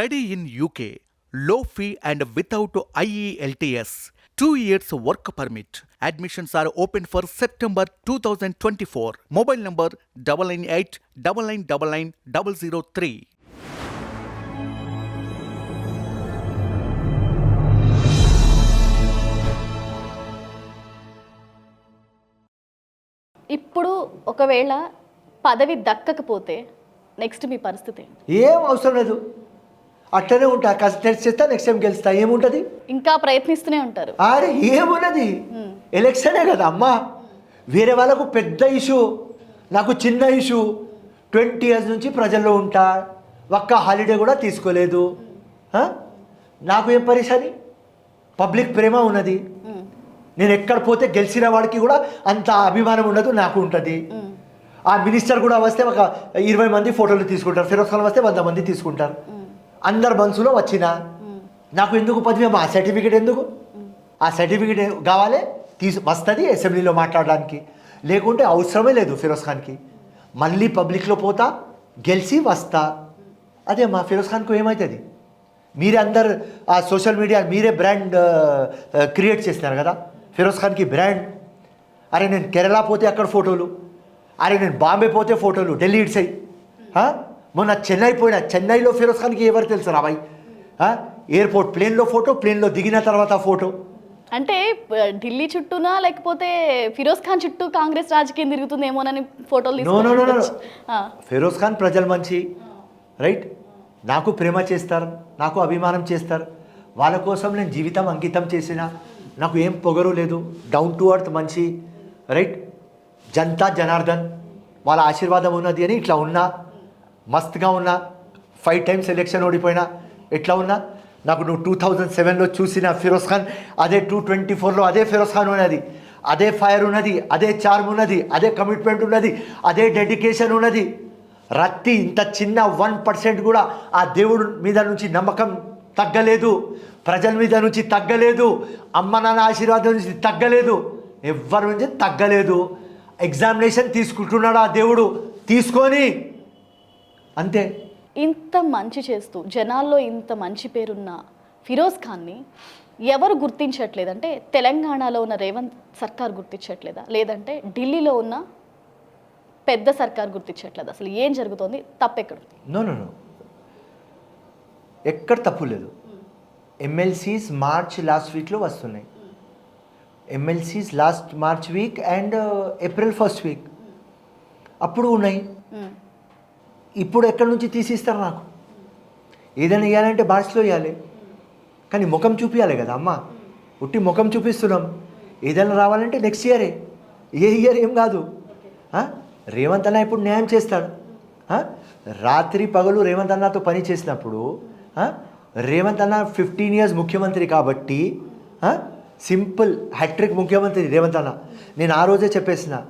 Study in UK లో fee and without IELTS two years work permit admissions are open for September two thousand twenty four mobile number double nine eight double nine double nine double zero three ఇప్పుడు ఒకవేళ పదవి దక్కకపోతే next మీ పరిస్థితి ఏం అవసరం లేదు. అట్లనే ఉంటా. కాస్త టెస్ట్ చేస్తా నెక్స్ట్ టైం గెలుస్తా. ఏముంటుంది? ఇంకా ప్రయత్నిస్తూనే ఉంటారు. అరే ఏమున్నది? ఎలక్షనే కదా అమ్మా. వేరే వాళ్ళకు పెద్ద ఇష్యూ నాకు చిన్న ఇష్యూ. ట్వంటీ ఇయర్స్ నుంచి ప్రజల్లో ఉంటా. ఒక్క హాలిడే కూడా తీసుకోలేదు? నాకు ఏం పరిశాని? పబ్లిక్ ప్రేమ ఉన్నది. నేను ఎక్కడ పోతే గెలిచిన వాడికి కూడా అంత అభిమానం ఉండదు నాకు ఉంటుంది. ఆ మినిస్టర్ కూడా వస్తే ఒక ఇరవై మంది ఫోటోలు తీసుకుంటారు. ఫిరోజ్ ఖాన్ వస్తే వంద మంది తీసుకుంటారు. అందరు మనసులో వచ్చిన నాకు ఎందుకు పదవి? ఆ సర్టిఫికేట్ ఎందుకు? ఆ సర్టిఫికేట్ కావాలి తీసు వస్తుంది అసెంబ్లీలో మాట్లాడడానికి. లేకుంటే అవసరమే లేదు ఫిరోజ్ ఖాన్కి. మళ్ళీ పబ్లిక్లో పోతా గెలిచి వస్తా. అదే మా ఫిరోజ్ ఖాన్కు ఏమవుతుంది మీరే అందరు ఆ సోషల్ మీడియా మీరే బ్రాండ్ క్రియేట్ చేస్తున్నారు కదా? ఫిరోజ్ ఖాన్కి బ్రాండ్. అరే నేను కేరళ పోతే అక్కడ ఫోటోలు. అరే నేను బాంబే పోతే ఫోటోలు ఢిల్లీ ఇట్స్ అయ్యి? మొన్న చెన్నై పోయినా చెన్నైలో ఫిరోజ్ ఖాన్కి ఎవరు తెలుసు రాబాయ్ ఎయిర్పోర్ట్ ప్లేన్లో ఫోటో ప్లేన్లో దిగిన తర్వాత ఫోటో. అంటే ఢిల్లీ చుట్టూనా లేకపోతే ఫిరోజ్ ఖాన్ చుట్టూ కాంగ్రెస్ రాజకీయం తిరుగుతుందేమోనని ఫోటోలు ఫిరోజ్ ఖాన్ ప్రజలు మంచి రైట్? నాకు ప్రేమ చేస్తారు నాకు అభిమానం చేస్తారు. వాళ్ళ కోసం నేను జీవితం అంకితం చేసిన నాకు ఏం పొగరు లేదు. డౌన్ టు అర్త్ మంచి రైట్? జనతా జనార్దన్ వాళ్ళ ఆశీర్వాదం ఉన్నది అని ఇట్లా ఉన్నా మస్తుగా ఉన్నా ఫైవ్ టైమ్స్ ఎలక్షన్ ఓడిపోయినా ఎట్లా ఉన్నా నాకు నువ్వు టూ థౌజండ్ సెవెన్లో చూసిన ఫిరోజ్ ఖాన్ అదే టూ ట్వంటీ ఫోర్లో అదే ఫిరోజ్ ఖాన్ ఉన్నది. అదే ఫైర్ ఉన్నది అదే చార్మ్ ఉన్నది అదే కమిట్మెంట్ ఉన్నది అదే డెడికేషన్ ఉన్నది. రత్తి ఇంత చిన్న వన్ పర్సెంట్ కూడా ఆ దేవుడు మీద నుంచి నమ్మకం తగ్గలేదు ప్రజల మీద నుంచి తగ్గలేదు అమ్మ నాన్న ఆశీర్వాదం నుంచి తగ్గలేదు ఎవరి నుంచి తగ్గలేదు. ఎగ్జామినేషన్ తీసుకుంటున్నాడు ఆ దేవుడు. తీసుకొని అంతే. ఇంత మంచి చేస్తూ జనాల్లో ఇంత మంచి పేరున్న ఫిరోజ్ ఖాన్ని ఎవరు గుర్తించట్లేదు? అంటే తెలంగాణలో ఉన్న రేవంత్ సర్కార్ గుర్తించట్లేదా? లేదంటే ఢిల్లీలో ఉన్న పెద్ద సర్కార్ గుర్తించట్లేదు? అసలు ఏం జరుగుతోంది? తప్పెక్కడ. No no no. ఎక్కడ తప్పు లేదు. ఎమ్మెల్సీస్ మార్చ్ లాస్ట్ వీక్లో వస్తున్నాయి. MLCs last March week and April first week. అప్పుడు ఉన్నాయి. ఇప్పుడు ఎక్కడి నుంచి తీసిస్తారు నాకు? ఏదైనా ఇవ్వాలంటే భాషలో ఇవ్వాలి కానీ ముఖం చూపించాలి కదా అమ్మ. ఉట్టి ముఖం చూపిస్తున్నాం. ఏదైనా రావాలంటే నెక్స్ట్ ఇయరే ఏ. ఇయర్ ఏం కాదు. రేవంత్ అన్న ఇప్పుడు న్యాయం చేస్తాడు. రాత్రి పగలు రేవంత్ అన్నతో పని చేసినప్పుడు రేవంత్ అన్న ఫిఫ్టీన్ ఇయర్స్ ముఖ్యమంత్రి కాబట్టి సింపుల్ హ్యాట్రిక్ ముఖ్యమంత్రి రేవంత్ అన్న. నేను ఆ రోజే చెప్పేసిన.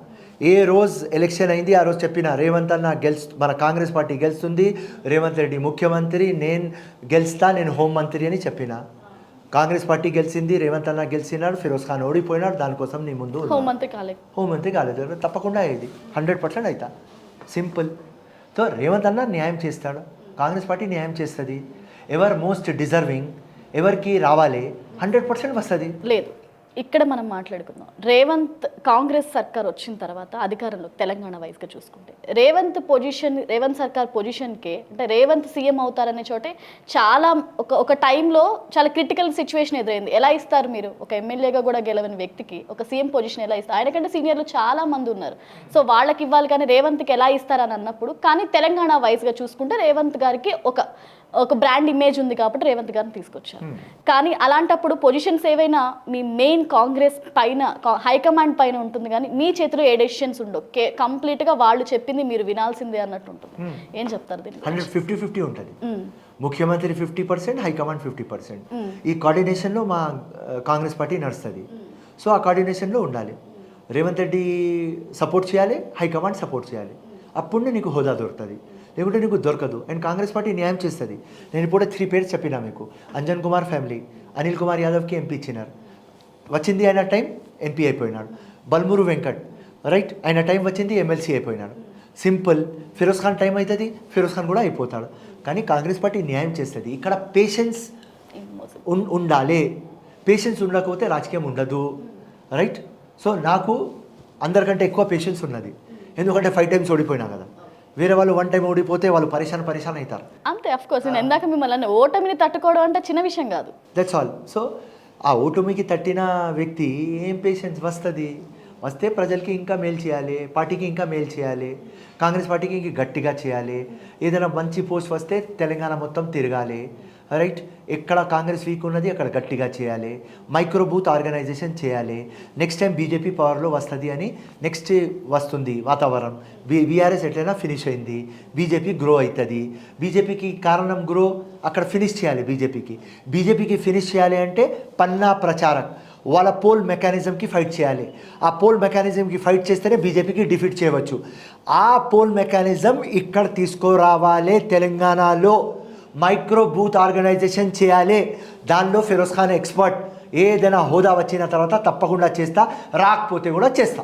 ఏ రోజు ఎలక్షన్ అయింది ఆ రోజు చెప్పిన రేవంత్ అన్న గెలుస్ మన కాంగ్రెస్ పార్టీ గెలుస్తుంది రేవంత్ రెడ్డి ముఖ్యమంత్రి నేను గెలుస్తా నేను హోంమంత్రి అని చెప్పిన. కాంగ్రెస్ పార్టీ గెలిచింది రేవంత్ అన్న గెలిచినాడు ఫిరోజ్ ఖాన్ ఓడిపోయినాడు దానికోసం నీ ముందు. హోంమంత్రి కాలేదు హోంమంత్రి కాలేదు తప్పకుండా అయ్యేది. హండ్రెడ్ పర్సెంట్ అవుతా సింపుల్ సో రేవంత్ అన్న న్యాయం చేస్తాడు. కాంగ్రెస్ పార్టీ న్యాయం చేస్తుంది. ఎవరు మోస్ట్ డిజర్వింగ్ ఎవరికి రావాలి హండ్రెడ్ పర్సెంట్ వస్తుంది. లేదు. ఇక్కడ మనం మాట్లాడుకుందాం. రేవంత్ కాంగ్రెస్ సర్కార్ వచ్చిన తర్వాత అధికారంలో తెలంగాణ వైస్గా చూసుకుంటే రేవంత్ పొజిషన్ రేవంత్ సర్కార్ పొజిషన్కే అంటే రేవంత్ సీఎం అవుతారనే చోటే చాలా ఒక ఒక టైంలో చాలా క్రిటికల్ సిచ్యువేషన్ ఎదురైంది. ఎలా ఇస్తారు మీరు? ఒక ఎమ్మెల్యేగా కూడా గెలవని వ్యక్తికి ఒక సీఎం పొజిషన్ ఎలా ఇస్తారు? ఆయనకంటే సీనియర్లు చాలా మంది ఉన్నారు. సో వాళ్ళకి ఇవ్వాలి కానీ రేవంత్కి ఎలా ఇస్తారని అన్నప్పుడు కానీ తెలంగాణ వైస్గా చూసుకుంటే రేవంత్ గారికి ఒక ఒక బ్రాండ్ ఇమేజ్ ఉంది కాబట్టి రేవంత్ గారిని తీసుకొచ్చారు. కానీ అలాంటప్పుడు పొజిషన్స్ ఏవైనా మీ మెయిన్ కాంగ్రెస్ పైన హైకమాండ్ పైన ఉంటుంది కానీ మీ చేతిలో ఏ డెసిషన్స్ ఉండవు. కే కంప్లీట్గా వాళ్ళు చెప్పింది మీరు వినాల్సిందే అన్నట్టు ఉంటుంది ఏం చెప్తారు దీన్ని? హండ్రెడ్ ఫిఫ్టీ ఫిఫ్టీ ఉంటుంది. ముఖ్యమంత్రి fifty percent high command fifty percent. ఈ కోఆర్డినేషన్లో మా కాంగ్రెస్ పార్టీ నడుస్తుంది. సో ఆ కోఆర్డినేషన్లో ఉండాలి. రేవంత్ రెడ్డి సపోర్ట్ చేయాలి హైకమాండ్ సపోర్ట్ చేయాలి. అప్పుడే నీకు హోదా దొరుకుతుంది. లేకుంటే నీకు దొరకదు. అండ్ కాంగ్రెస్ పార్టీ న్యాయం చేస్తుంది. నేను ఇప్పుడు త్రీ పేర్స్ చెప్పినా మీకు. అంజన్ కుమార్ ఫ్యామిలీ అనిల్ కుమార్ యాదవ్కి ఎంపీ ఇచ్చినారు. వచ్చింది ఆయన టైం ఎంపీ అయిపోయినాడు. బల్మూరు వెంకట్ రైట్ ఆయన టైం వచ్చింది ఎమ్మెల్సీ అయిపోయినాడు. సింపుల్ ఫిరోజ్ ఖాన్ టైం అవుతుంది ఫిరోజ్ ఖాన్ కూడా అయిపోతాడు. కానీ కాంగ్రెస్ పార్టీ న్యాయం చేస్తుంది. ఇక్కడ పేషెన్స్ ఉండాలి. పేషెన్స్ ఉండకపోతే రాజకీయం ఉండదు. రైట్? సో నాకు అందరికంటే ఎక్కువ పేషెన్స్ ఉన్నది. ఎందుకంటే ఫైవ్ టైమ్స్ ఓడిపోయినా కదా. వేరే వాళ్ళు వన్ టైం ఓడిపోతే వాళ్ళు పరిశాన్ పరిశాన్ అవుతారు. అంతే అఫ్ కోర్స్ నేను ఎందాక మిమ్మల్ని ఓటమిని తట్టుకోవడం అంటే చిన్న విషయం కాదు. దట్స్ ఆల్ సో ఆ ఓటమికి తట్టిన వ్యక్తి ఏం పేషెన్స్ వస్తుంది? వస్తే ప్రజలకి ఇంకా మేలు చేయాలి పార్టీకి ఇంకా మేలు చేయాలి కాంగ్రెస్ పార్టీకి ఇంకా గట్టిగా చేయాలి ఏదైనా మంచి పోస్ట్ వస్తే తెలంగాణ మొత్తం తిరగాలి. రైట్ ఎక్కడ కాంగ్రెస్ వీక్ ఉన్నది అక్కడ గట్టిగా చేయాలి. మైక్రోబూత్ ఆర్గనైజేషన్ చేయాలి. నెక్స్ట్ టైం బీజేపీ పవర్లో వస్తుంది అని నెక్స్ట్ వస్తుంది వాతావరణం. బీ బీఆర్ఎస్ ఎట్లయినా ఫినిష్ అయింది. బీజేపీ గ్రో అవుతుంది బీజేపీకి కారణం గ్రో అక్కడ ఫినిష్ చేయాలి బీజేపీకి బీజేపీకి ఫినిష్ చేయాలి అంటే పన్నా ప్రచారం. వాళ్ళ పోల్ మెకానిజంకి ఫైట్ చేయాలి. ఆ పోల్ మెకానిజంకి ఫైట్ చేస్తేనే బీజేపీకి డిఫీట్ చేయవచ్చు. ఆ పోల్ మెకానిజం ఇక్కడ తీసుకురావాలి తెలంగాణలో. మైక్రో బూత్ ఆర్గనైజేషన్ చేయాలి. దానిలో ఫిరోజ్ ఖాన్ ఎక్స్పర్ట్ ఏదైనా హోదా వచ్చిన తర్వాత తప్పకుండా చేస్తా రాకపోతే కూడా చేస్తా.